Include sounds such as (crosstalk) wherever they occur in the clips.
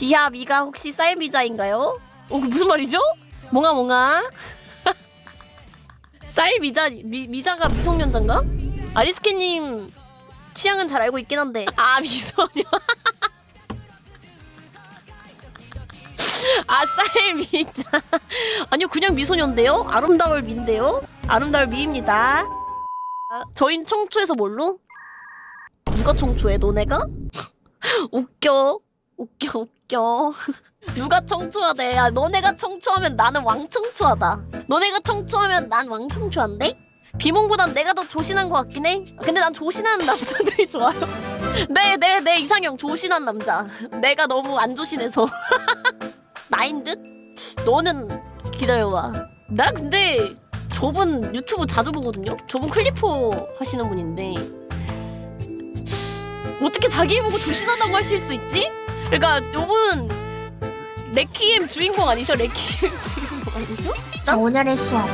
비하 미가 혹시 쌀미자인가요? 어, 그 무슨 말이죠? 몽아 몽아. (laughs) 쌀미자 미, 미자가 미성년자인가? 아리스케님 취향은 잘 알고 있긴 한데 (laughs) 아 미소녀. 아 쌀 미자. 아니요 그냥 미소녀인데요. 아름다울 미인데요. 아름다울 미입니다. 아, 저흰 청초에서 뭘로? 누가 청초해 너네가? (laughs) 웃겨 웃겨 웃겨. (laughs) 누가 청초하대? 야 너네가 청초하면 나는 왕청초하다. 너네가 청초하면 난 왕청초한데? 비몽보단 내가 더 조신한 것 같긴 해. 근데 난 조신한 남자들이 좋아요. 네네 (laughs) 네 이상형 조신한 남자. 내가 너무 안 조신해서. (laughs) 나인 듯? 너는 기다려봐. 나 근데 저분 유튜브 자주 보거든요? 저분 클리퍼 하시는 분인데. 어떻게 자기 보고 조신하다고 하실 수 있지? 그러니까 요분 레키엠 주인공 아니셔? 레키엠 주인공 아니셔? 자, 오늘의 수업.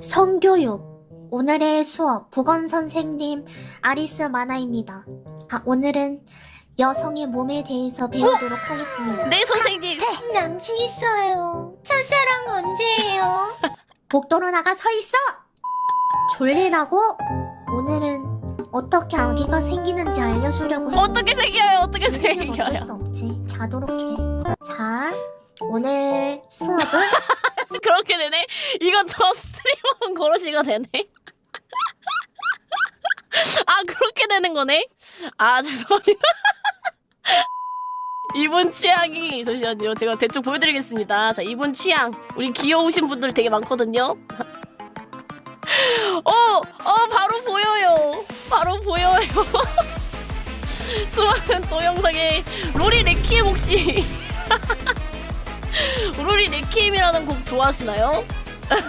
성교육. 오늘의 수업. 보건 선생님 아리스 마나입니다. 아, 오늘은 여성의 몸에 대해서 배우도록 하겠습니다. 네 선생님 남친 있어요. 첫사랑 언제예요? (laughs) 복도로 나가 서 있어! 졸리다고? 오늘은 어떻게 아기가 생기는지 알려주려고 했는데 어떻게 생겨요? 어떻게 생기면 어쩔 생겨요? 수 없지. 자도록 해. 자, 오늘 수업은 (laughs) 그렇게 되네? 이건 저 스트리머 거러시가 되네? (laughs) 아 그렇게 되는 거네? 아 (laughs) 죄송합니다 이분 취향이 잠시만요 제가 대충 보여드리겠습니다 자 이분 취향 우리 귀여우신 분들 되게 많거든요 (laughs) 수많은 동영상에 로리 레키엠 혹시 (laughs) 로리 레키엠이라는 곡 좋아하시나요? 그 (laughs)